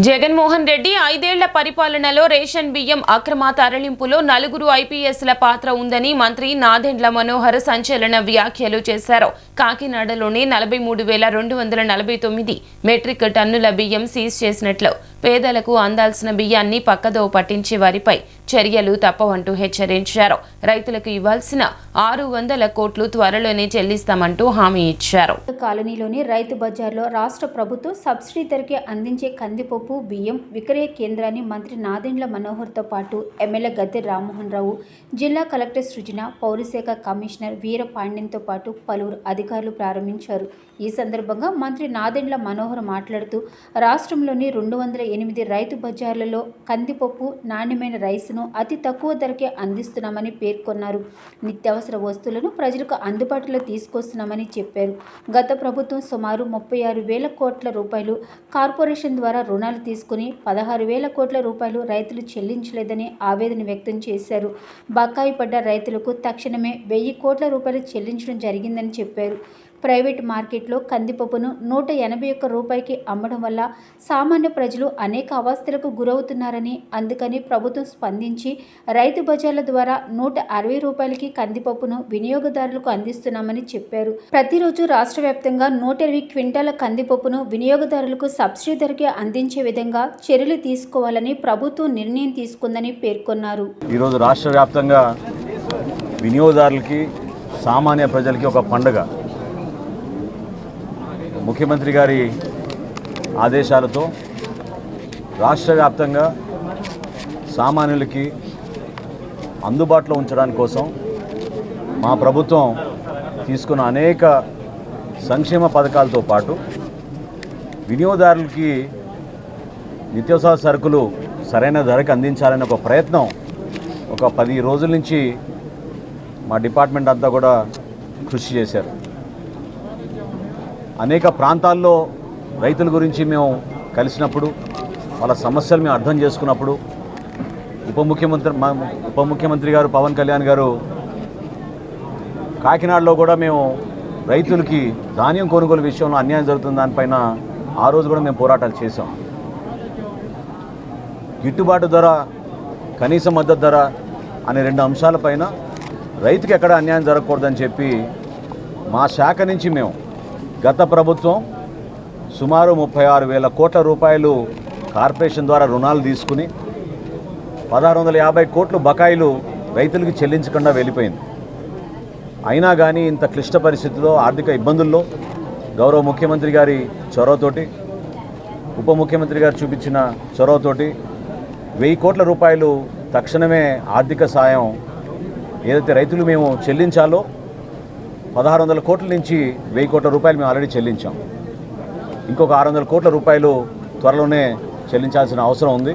జగన్మోహన్ రెడ్డి ఐదేళ్ళ పరిపాలనలో రేషన్ బియ్యం అక్రమ తరలింపులో నలుగురు ఐపీఎస్ల పాత్ర ఉందని మంత్రి నాదెండ్ల మనోహర్ సంచలన వ్యాఖ్యలు చేశారు. కాకినాడలోని నలభై మూడు వేల రెండు వందల నలభై తొమ్మిది మెట్రిక్ టన్నుల బియ్యం సీజ్ చేసినట్లు పేదలకు అందాల్సిన బియ్యాన్ని పక్కదో పట్టించే వారిపై చర్యలు తప్పవంటూ హెచ్చరించారు. రైతులకు ఇవ్వాల్సిన ఆరు వందల కోట్లు త్వరలోనే చెల్లిస్తామంటూ హామీ ఇచ్చారు. కాలనీలోని రైతు బజార్లో రాష్ట్ర ప్రభుత్వం సబ్సిడీ ధరకే అందించే కందిపప్పు బియ్యం విక్రయ కేంద్రాన్ని మంత్రి నాదెండ్ల మనోహర్తో పాటు ఎమ్మెల్యే గద్దె రామ్మోహన్ రావు జిల్లా కలెక్టర్ సృజన పౌరశాఖ కమిషనర్ వీర పాండ్యంతో పాటు పలువురు అధికారులు ప్రారంభించారు. ఈ సందర్భంగా మంత్రి నాదెండ్ల మనోహర్ మాట్లాడుతూ రాష్ట్రంలోని రెండు వందల ఎనిమిది రైతు బజార్లలో కందిపప్పు నాణ్యమైన రైస్ను అతి తక్కువ ధరకే అందిస్తున్నామని పేర్కొన్నారు. నిత్యావసర వస్తువులను ప్రజలకు అందుబాటులో తీసుకొస్తున్నామని చెప్పారు. గత ప్రభుత్వం సుమారు ముప్పై ఆరు వేల కోట్ల రూపాయలు కార్పొరేషన్ ద్వారా రుణాలు తీసుకుని పదహారు వేల కోట్ల రూపాయలు రైతులు చెల్లించలేదని ఆవేదన వ్యక్తం చేశారు. బకాయి పడ్డ రైతులకు తక్షణమే వెయ్యి కోట్ల రూపాయలు చెల్లించడం జరిగిందని చెప్పారు. ప్రైవేట్ మార్కెట్లో కందిపప్పును నూట ఎనభై ఒక్క రూపాయికి అమ్మడం వల్ల సామాన్య ప్రజలు అనేక అవస్థలకు గురవుతున్నారని అందుకని ప్రభుత్వం స్పందించి రైతు బజార్ల ద్వారా నూట అరవై రూపాయలకి కందిపప్పును వినియోగదారులకు అందిస్తున్నామని చెప్పారు. ప్రతిరోజు రాష్ట్ర వ్యాప్తంగా నూట ఇరవై క్వింటాల కందిపప్పును వినియోగదారులకు సబ్సిడీ ధరకే అందించే విధంగా చర్యలు తీసుకోవాలని ప్రభుత్వం నిర్ణయం తీసుకుందని పేర్కొన్నారు. ఈరోజు రాష్ట్ర వ్యాప్తంగా వినియోగదారులకి సామాన్య ప్రజలకి ఒక పండుగ. ముఖ్యమంత్రి గారి ఆదేశాలతో రాష్ట్ర వ్యాప్తంగా సామాన్యులకి అందుబాటులో ఉంచడానికి కోసం మా ప్రభుత్వం తీసుకున్న అనేక సంక్షేమ పథకాలతో పాటు వినియోగదారులకి నిత్యావసర సరుకులు సరైన ధరకు అందించాలనే ఒక ప్రయత్నం ఒక పది రోజుల నుంచి మా డిపార్ట్మెంట్ అంతా కూడా కృషి చేశారు. అనేక ప్రాంతాల్లో రైతుల గురించి మేము కలిసినప్పుడు వాళ్ళ సమస్యలు మేము అర్థం చేసుకున్నప్పుడు ఉప ముఖ్యమంత్రి మా ఉప ముఖ్యమంత్రి గారు పవన్ కళ్యాణ్ గారు కాకినాడలో కూడా మేము రైతులకి ధాన్యం కొనుగోలు విషయంలో అన్యాయం జరుగుతుంది దానిపైన ఆ రోజు కూడా మేము పోరాటాలు చేసాం గిట్టుబాటు ధర కనీస మద్దతు ధర అనే రెండు అంశాలపైన రైతుకి ఎక్కడ అన్యాయం జరగకూడదని చెప్పి మా శాఖ నుంచి మేము గత ప్రభుత్వం సుమారు ముప్పై ఆరు వేల కోట్ల రూపాయలు కార్పొరేషన్ ద్వారా రుణాలు తీసుకుని పదహారు వందల యాభై కోట్లు బకాయిలు రైతులకు చెల్లించకుండా వెళ్ళిపోయింది. అయినా కానీ ఇంత క్లిష్ట పరిస్థితుల్లో ఆర్థిక ఇబ్బందుల్లో గౌరవ ముఖ్యమంత్రి గారి చొరవతోటి ఉప ముఖ్యమంత్రి గారు చూపించిన చొరవతోటి వెయ్యి కోట్ల రూపాయలు తక్షణమే ఆర్థిక సాయం ఏదైతే రైతులు మేము చెల్లించాలో పదహారు వందల కోట్ల నుంచి వెయ్యి కోట్ల రూపాయలు మేము ఆల్రెడీ చెల్లించాం. ఇంకొక ఆరు వందల కోట్ల రూపాయలు త్వరలోనే చెల్లించాల్సిన అవసరం ఉంది.